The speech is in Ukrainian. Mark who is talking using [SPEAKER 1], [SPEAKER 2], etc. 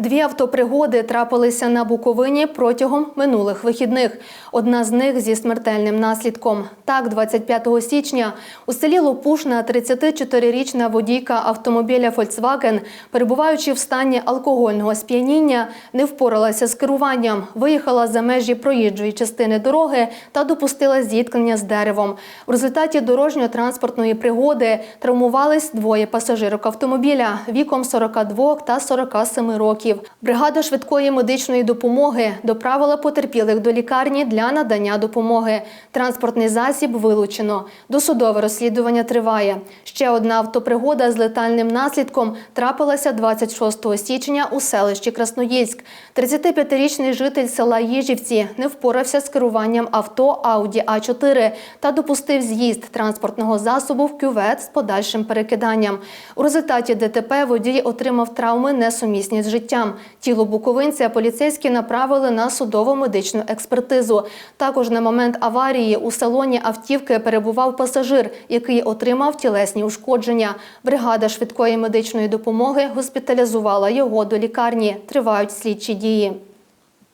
[SPEAKER 1] Дві автопригоди трапилися на Буковині протягом минулих вихідних. Одна з них зі смертельним наслідком. Так, 25 січня у селі Лопушна 34-річна водійка автомобіля Volkswagen, перебуваючи в стані алкогольного сп'яніння, не впоралася з керуванням, виїхала за межі проїжджої частини дороги та допустила зіткнення з деревом. В результаті дорожньо-транспортної пригоди травмувались двоє пасажирок автомобіля віком 42 та 47 років. Бригада швидкої медичної допомоги доправила потерпілих до лікарні для надання допомоги. Транспортний засіб вилучено. Досудове розслідування триває. Ще одна автопригода з летальним наслідком трапилася 26 січня у селищі Красноїльськ. 35-річний житель села Їжівці не впорався з керуванням авто Audi А4 та допустив з'їзд транспортного засобу в кювет з подальшим перекиданням. У результаті ДТП водій отримав травми несумісні з життям. Тіло буковинця поліцейські направили на судово-медичну експертизу. Також на момент аварії у салоні автівки перебував пасажир, який отримав тілесні ушкодження. Бригада швидкої медичної допомоги госпіталізувала його до лікарні. Тривають слідчі дії.